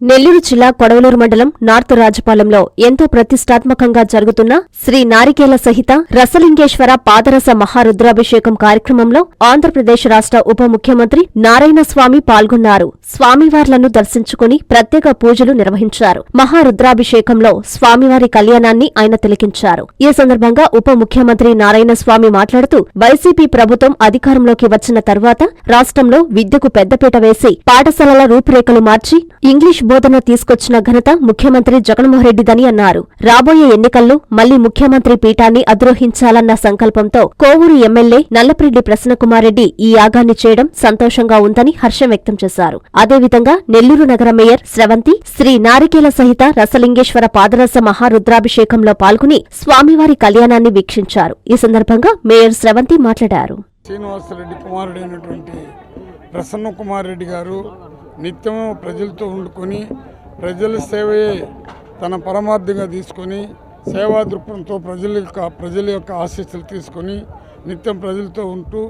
నెల్లూరు జిల్లా కొడవలూరు మండలం నార్త్ రాజపాలెంలో ఎంతో ప్రతిష్టాత్మకంగా జరుగుతున్న శ్రీ నారికేల సహిత రసలింగేశ్వర పాదరస మహారుద్రాభిషేకం కార్యక్రమంలో ఆంధ్రప్రదేశ్ రాష్ట్ర ఉప ముఖ్యమంత్రి నారాయణ స్వామి పాల్గొన్నారు. స్వామివార్లను దర్శించుకుని ప్రత్యేక పూజలు నిర్వహించారు. మహారుద్రాభిషేకంలో స్వామివారి కళ్యాణాన్ని ఆయన తిలకించారు. ఈ సందర్భంగా ఉప ముఖ్యమంత్రి నారాయణ స్వామి మాట్లాడుతూ వైసీపీ ప్రభుత్వం అధికారంలోకి వచ్చిన తర్వాత రాష్ట్రంలో విద్యకు పెద్దపీట వేసి పాఠశాలల రూపురేఖలు మార్చి ఇంగ్లీష్ ఆమోదన తీసుకొచ్చిన ఘనత ముఖ్యమంత్రి జగన్మోహన్రెడ్డిదని అన్నారు. రాబోయే ఎన్నికల్లో మళ్ళీ ముఖ్యమంత్రి పీఠాన్ని అధిరోహించాలన్న సంకల్పంతో కోవూరు ఎమ్మెల్యే నల్లప్రెడ్డి ప్రసన్నకుమారెడ్డి ఈ యాగాన్ని చేయడం సంతోషంగా ఉందని హర్షం వ్యక్తం చేశారు. అదేవిధంగా నెల్లూరు నగర మేయర్ స్రవంతి శ్రీ నారికేల సహిత రసలింగేశ్వర పాదరస మహారుద్రాభిషేకంలో పాల్గొని స్వామివారి కళ్యాణాన్ని వీక్షించారు. ఈ సందర్భంగా మేయర్ స్రవంతి మాట్లాడారు. శ్రీనివాసరెడ్డి కుమారుడైనటువంటి ప్రసన్న కుమార్ రెడ్డి గారు నిత్యము ప్రజలతో ఉండుకొని ప్రజల సేవయే తన పరమార్థంగా తీసుకొని సేవా దృక్పథంతో ప్రజల యొక్క ప్రజల యొక్క ఆశీస్సులు తీసుకొని నిత్యం ప్రజలతో ఉంటూ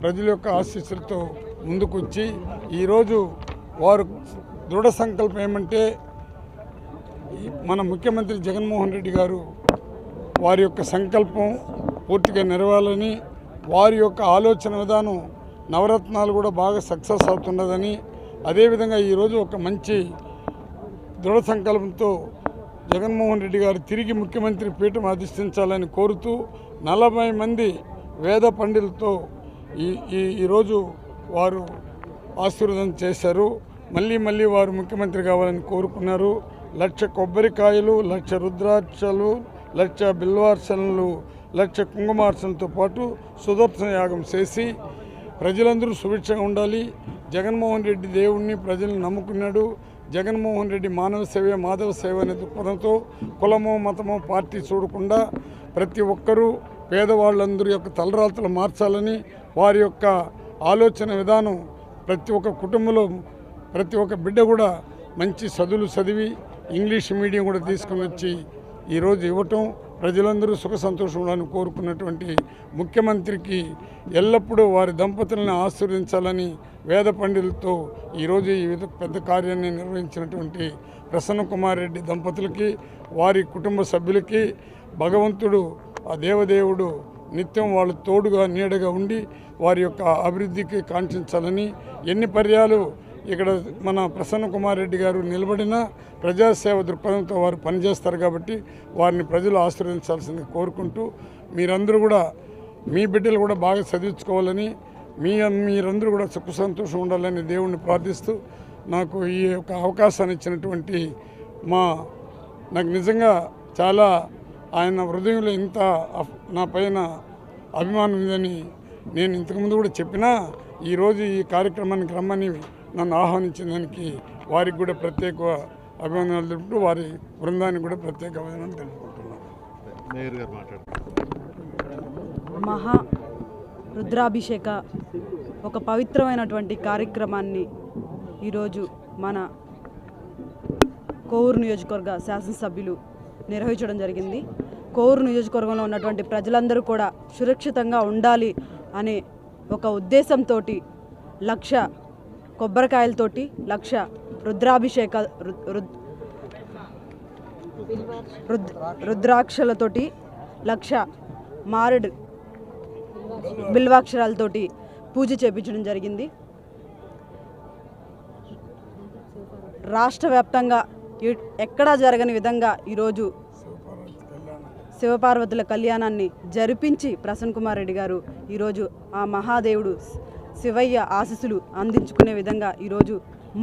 ప్రజల యొక్క ఆశీస్సులతో ముందుకొచ్చి ఈరోజు వారు దృఢ సంకల్పం ఏమంటే మన ముఖ్యమంత్రి జగన్మోహన్ రెడ్డి గారు వారి యొక్క సంకల్పం పూర్తిగా నెరవేరాలని వారి యొక్క ఆలోచన విధానం నవరత్నాలు కూడా బాగా సక్సెస్ అవుతున్నదని అదేవిధంగా ఈరోజు ఒక మంచి దృఢ సంకల్పంతో జగన్మోహన్ రెడ్డి గారు తిరిగి ముఖ్యమంత్రి పీఠం అధిష్ఠించాలని కోరుతూ నలభై మంది వేద పండితులతో ఈ ఈ ఈరోజు వారు ఆశీర్వాదం చేశారు. మళ్ళీ మళ్ళీ వారు ముఖ్యమంత్రి కావాలని కోరుకున్నారు. లక్ష కొబ్బరికాయలు లక్ష రుద్రాక్షలు లక్ష బిల్వార్చనలు లక్ష కుంకుమార్చనతో పాటు సుదర్శన యాగం చేసి ప్రజలందరూ సుభిక్షంగా ఉండాలి. జగన్మోహన్ రెడ్డి దేవుణ్ణి ప్రజలను నమ్ముకున్నాడు. జగన్మోహన్ రెడ్డి మానవ సేవ మాధవ సేవ అనే దృక్పథంతో కులమో మతమో పార్టీ చూడకుండా ప్రతి ఒక్కరూ పేదవాళ్ళందరి యొక్క తలరాతలు మార్చాలని వారి యొక్క ఆలోచన విధానం ప్రతి ఒక్క కుటుంబంలో ప్రతి ఒక్క బిడ్డ కూడా మంచి చదువులు చదివి ఇంగ్లీష్ మీడియం కూడా తీసుకుని వచ్చి ఈరోజు ఇవ్వటం ప్రజలందరూ సుఖ సంతోషం కోరుకున్నటువంటి ముఖ్యమంత్రికి ఎల్లప్పుడూ వారి దంపతులను ఆశీర్వదించాలని వేద పండితులతో ఈరోజు ఈ విధ పెద్ద కార్యాన్ని నిర్వహించినటువంటి ప్రసన్న కుమార్ రెడ్డి దంపతులకి వారి కుటుంబ సభ్యులకి భగవంతుడు ఆ దేవదేవుడు నిత్యం వాళ్ళు తోడుగా నీడగా ఉండి వారి యొక్క అభివృద్ధికి కాంక్షించాలని ఎన్ని పర్యాలు ఇక్కడ మన ప్రసన్న కుమార్ రెడ్డి గారు నిలబడిన ప్రజాసేవ దృక్పథంతో వారు పనిచేస్తారు కాబట్టి వారిని ప్రజలు ఆశీర్వదించాల్సింది కోరుకుంటూ మీరందరూ కూడా మీ బిడ్డలు కూడా బాగా చదివించుకోవాలని మీ మీరందరూ కూడా సుఖ సంతోషం ఉండాలని దేవుణ్ణి ప్రార్థిస్తూ నాకు ఈ యొక్క అవకాశాన్ని ఇచ్చినటువంటి మా నాకు నిజంగా చాలా ఆయన హృదయంలో ఇంత అఫ్- నా పైన అభిమానం ఉందని నేను ఇంతకుముందు కూడా చెప్పినా ఈరోజు ఈ కార్యక్రమానికి రమ్మని నన్ను ఆహ్వానించిన దానికి వారికి కూడా ప్రత్యేక అభినందనలు తెలుపుతూ వారి బృందానికి కూడా ప్రత్యేక అభినందనలు తెలుపుకుంటున్నాను. మహా రుద్రాభిషేక ఒక పవిత్రమైనటువంటి కార్యక్రమాన్ని ఈరోజు మన కోవూరు నియోజకవర్గ శాసనసభ్యులు నిర్వహించడం జరిగింది. కోవూరు నియోజకవర్గంలో ఉన్నటువంటి ప్రజలందరూ కూడా సురక్షితంగా ఉండాలి అనే ఒక ఉద్దేశంతో లక్ష కొబ్బరికాయలతోటి లక్ష రుద్రాభిషేక రుద్ రుద్ రుద్రాక్షలతోటి లక్ష మారడు బిల్వాక్షరాలతోటి పూజ చేపించడం జరిగింది. రాష్ట్ర వ్యాప్తంగా ఎక్కడా జరగని విధంగా ఈరోజు శివపార్వతుల కళ్యాణాన్ని జరిపించి ప్రసన్న కుమార్ రెడ్డి గారు ఈరోజు ఆ మహాదేవుడు శివయ్య ఆశీస్సులు అందించుకునే విధంగా ఈరోజు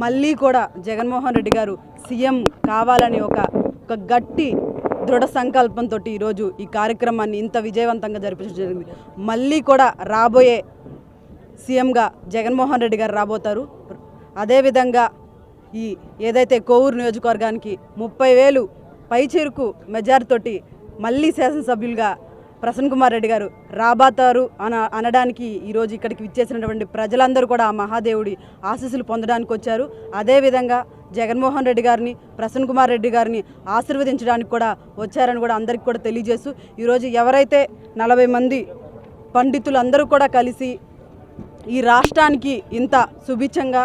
మళ్ళీ కూడా జగన్మోహన్ రెడ్డి గారు సీఎం కావాలని ఒక ఒక గట్టి దృఢ సంకల్పంతో ఈరోజు ఈ కార్యక్రమాన్ని ఇంత విజయవంతంగా జరిపించడం జరిగింది. మళ్ళీ కూడా రాబోయే సీఎంగా జగన్మోహన్ రెడ్డి గారు రాబోతారు. అదేవిధంగా ఈ ఏదైతే కోవూరు నియోజకవర్గానికి ముప్పై వేలు పైచేరుకు మెజార్తోటి మళ్ళీ శాసనసభ్యులుగా ప్రసన్న కుమార్ రెడ్డి గారు రాబాతారు అన అనడానికి ఈరోజు ఇక్కడికి విచ్చేసినటువంటి ప్రజలందరూ కూడా ఆ మహాదేవుడి ఆశీస్సులు పొందడానికి వచ్చారు. అదేవిధంగా జగన్మోహన్ రెడ్డి గారిని ప్రసన్న కుమార్ రెడ్డి గారిని ఆశీర్వదించడానికి కూడా వచ్చారని కూడా అందరికీ కూడా తెలియజేస్తూ ఈరోజు ఎవరైతే నలభై మంది పండితులందరూ కూడా కలిసి ఈ రాష్ట్రానికి ఇంత సుభిక్షంగా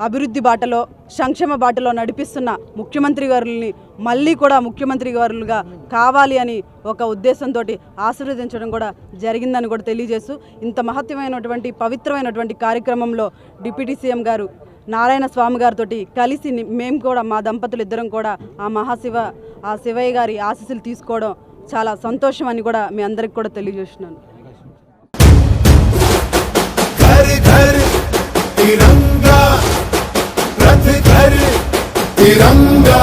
అభివృద్ధి బాటలో సంక్షేమ బాటలో నడిపిస్తున్న ముఖ్యమంత్రి గారుల్ని మళ్ళీ కూడా ముఖ్యమంత్రి గారులుగా కావాలి అని ఒక ఉద్దేశంతో ఆశీర్వదించడం కూడా జరిగిందని కూడా తెలియజేస్తూ ఇంత మహత్యమైనటువంటి పవిత్రమైనటువంటి కార్యక్రమంలో డిప్యూటీ సీఎం గారు నారాయణ స్వామి గారితో కలిసి ని- మేము కూడా మా దంపతులు ఇద్దరం కూడా ఆ మహాశివ ఆ శివయ్య గారి ఆశీస్సులు తీసుకోవడం చాలా సంతోషం అని కూడా మీ అందరికి కూడా తెలియజేస్తున్నాను घर घर तिरंगा रथ घर तिरंगा